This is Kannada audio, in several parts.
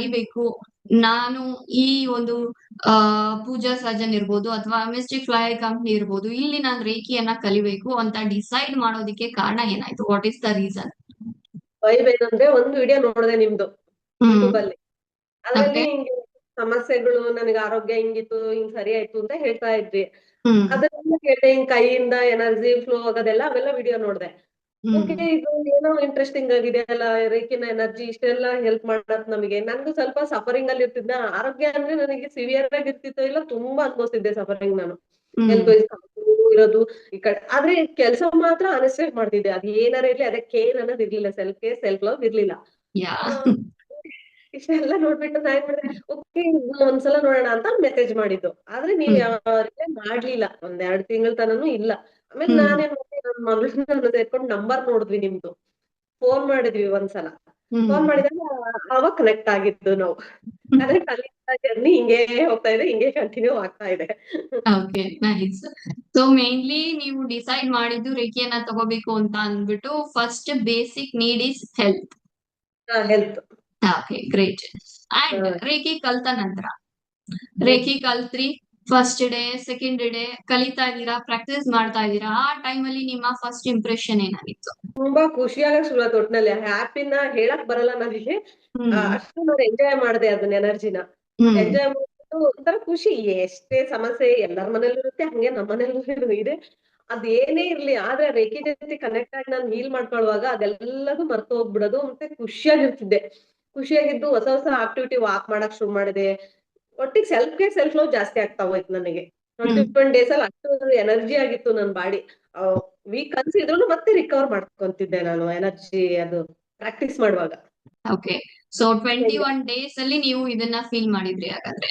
ಕಲಿಬೇಕು. ನಾನು ಈ ಒಂದು ಆ ಪೂಜಾ ಸಜನ್ ಇರ್ಬೋದು ಅಥವಾ ಮಿಸ್ಟಿಕ್ ಫ್ಲೈ ಕಂಪ್ನಿ ಇರ್ಬೋದು ಇಲ್ಲಿ ನಾನು ರೇಖಿಯನ್ನ ಕಲಿಬೇಕು ಅಂತ ಡಿಸೈಡ್ ಮಾಡೋದಿಕ್ಕೆ ಕಾರಣ ಏನಾಯ್ತು? What is the reason vibe ಏನಂದ್ರೆ ಒಂದು ವಿಡಿಯೋ ನೋಡಿದೆ ನಿಮ್ದು ಹಿಂಗೆ ಸಮಸ್ಯೆಗಳು ನನಗೆ ಆರೋಗ್ಯ ಹಿಂಗಿತ್ತು ಹಿಂಗ್ ಸರಿ ಆಯ್ತು ಅಂತ ಹೇಳ್ತಾ ಇದ್ವಿ. ಅದನ್ನ ಕೇಳ್ದೆ ಹಿಂಗ್ ಕೈಯಿಂದ ಎನರ್ಜಿ ಫ್ಲೋ ಆಗೋದೆಲ್ಲ ಅವೆಲ್ಲ ವಿಡಿಯೋ ನೋಡ್ದೆ. ಓಕೆ ಇದು ಏನೋ ಇಂಟ್ರೆಸ್ಟಿಂಗ್ ಆಗಿದೆ ಅಲ್ಲ ರೇಖಿನ ಎನರ್ಜಿ ಇಷ್ಟೆಲ್ಲ ಹೆಲ್ಪ್ ಮಾಡತ್ ನಮಗೆ. ನನ್ಗೂ ಸ್ವಲ್ಪ ಸಫರಿಂಗ್ ಅಲ್ಲಿ ಇರ್ತಿದ್ದ ಆರೋಗ್ಯ ಅಂದ್ರೆ ನನಗೆ ಸಿವಿಯರ್ ಆಗಿ ಇರ್ತಿತ್ತು ಇಲ್ಲ ತುಂಬಾ ಅನ್ಭವಿಸಿದ್ದೆ ಸಫರಿಂಗ್ ನಾನು. ಇರೋದು ಈ ಕಡೆ. ಆದ್ರೆ ಕೆಲಸ ಮಾತ್ರ ಅನ್ಸ್ಟೇಟ್ ಮಾಡ್ತಿದ್ದೆ. ಅದ್ ಏನಾರ ಇರ್ಲಿ ಅದಕ್ಕೆ ಕೇರ್ ಅನ್ನೋದು ಇರ್ಲಿಲ್ಲ. ಸೆಲ್ಫ್ ಕೇರ್ ಸೆಲ್ಫ್ ಲವ್ ಇರ್ಲಿಲ್ಲ. ಇಷ್ಟೆಲ್ಲ ನೋಡ್ಬಿಟ್ಟು ನಾ ಏನ್ ಮಾಡಿದೆ ಓಕೆ ಒಂದ್ಸಲ ನೋಡೋಣ ಅಂತ ಮೆಸೇಜ್ ಮಾಡಿದ್ದು. ಆದ್ರೆ ನೀವ್ ಯಾವ ಮಾಡ್ಲಿಲ್ಲ. ಒಂದ್ ಎರಡ್ ತಿಂಗಳ ತನನು ಇಲ್ಲ. ಆಮೇಲೆ. ನಾನೇನ್ ಮಗಳನ್ನ ಸೇರ್ಕೊಂಡು ನಂಬರ್ ನೋಡಿದ್ವಿ ನಿಮ್ದು. ಫೋನ್ ಮಾಡಿದ್ವಿ ಒಂದ್ಸಲ. ಫೋನ್ ಮಾಡಿದಾಗ ಅವಾಗ ಕನೆಕ್ಟ್ ಆಗಿತ್ತು ನಾವು. ಅದೇ ಕಲಿತಾ ಜರ್ನಿ ಹಿಂಗೆ ಹೋಗ್ತಾ ಇದೆ ಹಿಂಗೆ ಕಂಟಿನ್ಯೂ ಆಗ್ತಾ ಇದೆ. ಓಕೆ ನೈಸ್ ಸೊ ಮೇನ್ಲಿ ನೀವು ಡಿಸೈಡ್ ಮಾಡಿದ್ದು ರೇಖಿಯನ್ನ ತಗೋಬೇಕು ಅಂತ ಅಂದ್ಬಿಟ್ಟು first basic need is health health okay great and. Reiki ಕಲ್ತ ನಂತರ? ರೇಖಿ ಕಲ್ತ್ರಿ. ಫಸ್ಟ್ ಡೇ ಸೆಕೆಂಡ್ ಡೇ ಕಲಿತಾ ಇದ್ದೀರಾ ಪ್ರಾಕ್ಟೀಸ್ ಮಾಡ್ತಾ ಇದ್ದೀರಾ? ಆ ಟೈಮ್ ಅಲ್ಲಿ ನಿಮ್ಮ ಫಸ್ಟ್ ಇಂಪ್ರೆಷನ್ ಏನಾಗಿತ್ತು? ತುಂಬಾ ಖುಷಿಯಾಗಕ್ ಶುರು ಒಟ್ನಲ್ಲಿ. ಹ್ಯಾಪಿನ ಹೇಳಕ್ ಬರಲ್ಲ ನನಗೆ. ಅಷ್ಟು ನಾನು ಎಂಜಾಯ್ ಮಾಡಿದೆ ಅದನ್ನ ಎನರ್ಜಿನ ಎಂಜಾಯ್ ಮಾಡ್ಬಿಟ್ಟು ಒಂಥರ ಖುಷಿ. ಎಷ್ಟೇ ಸಮಸ್ಯೆ ಎಲ್ಲರ ಮನೇಲೂ ಇರುತ್ತೆ ಹಂಗೆ ನಮ್ಮ ಮನೇಲೂ ಇದೆ. ಅದೇನೇ ಇರ್ಲಿ ಆದ್ರೆ ರೇಖೆ ಜೊತೆ ಕನೆಕ್ಟ್ ಆಗಿ ನಾನು ಹೀಲ್ ಮಾಡ್ಕೊಳ್ಳುವಾಗ ಅದೆಲ್ಲದೂ ಮರ್ತು ಹೋಗ್ಬಿಡೋದು. ಮತ್ತೆ ಖುಷಿಯಾಗಿರ್ತಿದ್ದೆ. ಖುಷಿಯಾಗಿದ್ದು ಹೊಸ ಹೊಸ ಆಕ್ಟಿವಿಟಿ ವಾಕ್ ಮಾಡಕ್ ಶುರು ಮಾಡಿದೆ. ಒಟ್ಟಿಗೆ ಸೆಲ್ಫ್ ಕೇರ್ ಸೆಲ್ಫ್ ಲವ್ ಜಾಸ್ತಿ ಆಗ್ತಾ ಹೋಯ್ತು ನನಗೆ. ಒನ್ ಡೇಸ್ ಅಲ್ಲಿ ಅಷ್ಟು ಎನರ್ಜಿ ಆಗಿತ್ತು ನನ್ನ ಬಾಡಿ ವೀಕ್ ಅನ್ಸಿದ್ರು ಮತ್ತೆ ರಿಕವರ್ ಮಾಡ್ಕೊಂತಿದ್ದೆ ನಾನು ಎನರ್ಜಿ ಅದು ಪ್ರಾಕ್ಟೀಸ್ ಮಾಡುವಾಗ. Okay so twenty one days ಅಲ್ಲಿ ನೀವು ಇದನ್ನ ಫೀಲ್ ಮಾಡಿದ್ರಿ ಹಾಗಾದ್ರೆ.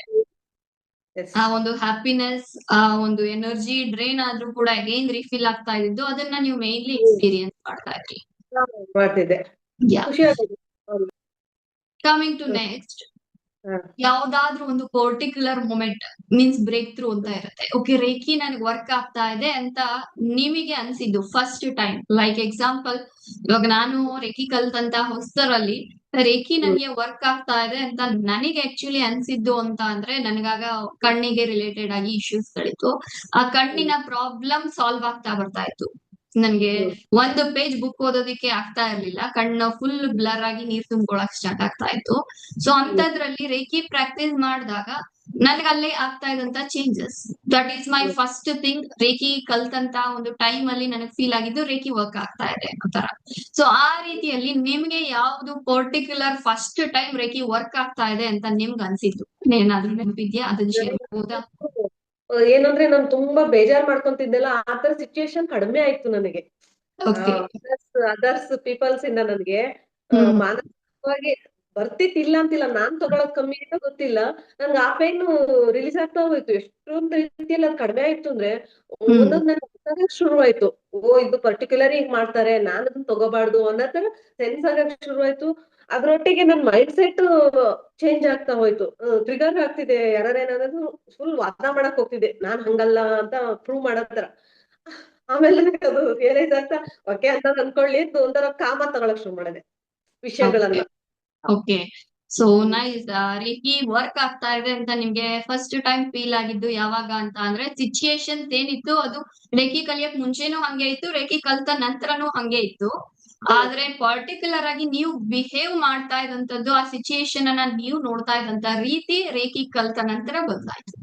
ಆ ಒಂದು ಹ್ಯಾಪಿನೆಸ್ ಆ ಒಂದು ಎನರ್ಜಿ ಡ್ರೈನ್ ಆದ್ರೂ ಕೂಡ ಏನ್ ರಿಫಿಲ್ ಆಗ್ತಾ ಇದ್ದು ಅದನ್ನ ನೀವು ಮೇನ್ಲಿ ಎಕ್ಸ್ಪೀರಿಯನ್ಸ್ ಮಾಡ್ತಾ ಇದ್ರಿ. Coming to next. ಯಾವ್ದಾದ್ರೂ ಒಂದು particular moment means breakthrough ಅಂತ ಇರುತ್ತೆ. ಓಕೆ ರೇಖಿ ನನಗೆ ವರ್ಕ್ ಆಗ್ತಾ ಇದೆ ಅಂತ ನಿಮಗೆ ಅನ್ಸಿದ್ದು ಫಸ್ಟ್ ಟೈಮ್ ಲೈಕ್ ಎಕ್ಸಾಂಪಲ್ ಇವಾಗ ನಾನು ರೇಖಿ ಕಲ್ತಂತ ಹೊಸರಲ್ಲಿ ರೇಖಿ ನನಗೆ ವರ್ಕ್ ಆಗ್ತಾ ಇದೆ ಅಂತ ನನಗೆ ಆಕ್ಚುಲಿ ಅನ್ಸಿದ್ದು ಅಂತ ಅಂದ್ರೆ ನನಗಾಗ ಕಣ್ಣಿಗೆ ರಿಲೇಟೆಡ್ ಆಗಿ ಇಶ್ಯೂಸ್ ಗಳಿತ್ತು ಆ ಕಣ್ಣಿನ ಪ್ರಾಬ್ಲಮ್ ಸಾಲ್ವ್ ಆಗ್ತಾ ಬರ್ತಾ ಇತ್ತು. ನನ್ಗೆ. ಒಂದು ಪೇಜ್ ಬುಕ್ ಓದೋದಿಕ್ಕೆ ಆಗ್ತಾ ಇರ್ಲಿಲ್ಲ. ಕಣ್ಣು ಫುಲ್ ಬ್ಲರ್ ಆಗಿ ನೀರ್ ತುಂಬ್ಕೊಳಕ್ ಸ್ಟಾರ್ಟ್ ಆಗ್ತಾ ಇತ್ತು. ಸೊ ಅಂತದ್ರಲ್ಲಿ ರೇಖಿ ಪ್ರಾಕ್ಟೀಸ್ ಮಾಡಿದಾಗ ನನ್ಗಲ್ಲೇ ಆಗ್ತಾ ಇದ್ದಂತ changes that is my first thing Reiki ಕಲ್ತಂತ ಒಂದು ಟೈಮ್ ಅಲ್ಲಿ ನನಗೆ ಫೀಲ್ ಆಗಿದ್ದು ರೇಖಿ ವರ್ಕ್ ಆಗ್ತಾ ಇದೆ ಅನ್ನೋ ತರ. ಸೊ ಆ ರೀತಿಯಲ್ಲಿ ನಿಮ್ಗೆ ಯಾವ್ದು particular first time Reiki work ಆಗ್ತಾ ಇದೆ ಅಂತ ನಿಮ್ಗೆ ಅನ್ಸಿದ್ದು? ಏನಾದ್ರೂ ನೆನಪಿದ್ಯಾ? ಅದನ್ನ ಶೇರ್ ಏನಂದ್ರೆ ನಾನು ತುಂಬಾ ಬೇಜಾರ್ ಮಾಡ್ಕೊಂತಿದ್ದೆಲ್ಲ ಆ ತರ ಸಿಚುಯೇಷನ್ ಕಡಿಮೆ ಆಯ್ತು ನನಗೆ. ಅದರ್ಸ್ ಪೀಪಲ್ಸ್ ಇಂದ ನನಗೆ. ಮಾನಸಿಕವಾಗಿ ಬರ್ತಿತ್ತಿಲ್ಲ ಅಂತಿಲ್ಲ. ನಾನ್ ತಗೊಳಕ್ ಕಮ್ಮಿ ಅಂತ ಗೊತ್ತಿಲ್ಲ. ನನ್ಗೆ ಆ ಪೇನ್ ರಿಲೀಸ್ ಆಗ್ತಾ ಹೋಯ್ತು. ಎಷ್ಟೊಂದ್ ರೀತಿಯಲ್ಲಿ ಅದ್ ಕಡಿಮೆ ಆಯ್ತು ಅಂದ್ರೆ ಒಂದೊಂದ್ ಒಂದೊಂದ್ ನನ್ಗೆ ಶುರು ಆಯ್ತು ಓ ಇದು ಪರ್ಟಿಕ್ಯುಲರ್ ಹಿಂಗ್ ಮಾಡ್ತಾರೆ ನಾನು ಅದನ್ನ ತಗೋಬಾರ್ದು ಅನ್ನೋ ತರ ಸೆನ್ಸ್ ಆಗಕ್ ಶುರು ಆಯ್ತು ಅದ್ರೊಟ್ಟಿಗೆ ನನ್ ಮೈಂಡ್ ಸೆಟ್ ಚೇಂಜ್ ಆಗ್ತಾ ಹೋಯ್ತು. ಟ್ರಿಗರ್ ಆಗ್ತಿದೆ ಯಾರೇನಾದ್ರು ಫುಲ್ ವಾದ ಮಾಡಕ್ ಹೋಗ್ತಿದ್ದೆ. ನಾನ್ ಹಂಗಲ್ಲ ಅಂತ ಪ್ರೂವ್ ತರ. ಆಮೇಲೆ ಅದು ರಿಯಲೈಸ್ ಆಗ್ತಾ ಓಕೆ ಅಂತ ಅನ್ಕೊಳ್ಳಿ ಒಂದರ ಒಂಥರ ಕಾಮ ತಗೊಳಕ್ ಶುರು ಮಾಡಿದೆ. ವಿಷಯಗಳನ್ನ. Okay. So nice Reiki work ಆಗ್ತಾ ಇದೆ ಅಂತ ನಿಮ್ಗೆ ಫಸ್ಟ್ ಟೈಮ್ ಫೀಲ್ ಆಗಿದ್ದು ಯಾವಾಗ ಅಂತ ಅಂದ್ರೆ ಸಿಚುಯೇಷನ್ ಏನಿತ್ತು ಅದು ರೇಖಿ ಕಲಿಯಕ್ ಮುಂಚೆನೂ ಹಂಗೆ ಇತ್ತು ರೇಖಿ ಕಲ್ತ ನಂತರನೂ ಹಂಗೆ ಇತ್ತು. ಆದ್ರೆ ಪರ್ಟಿಕ್ಯುಲರ್ ಆಗಿ ನೀವು ಬಿಹೇವ್ ಮಾಡ್ತಾ ಇದ್ದಂತದ್ದು ಆ ಸಿಚುಯೇಷನ್ ಅನ್ನ ನೀವು ನೋಡ್ತಾ ಇದ್ದಂತ ರೀತಿ ರೇಖಿ ಕಲ್ತ ನಂತರ ಬದಲಾಯ್ತು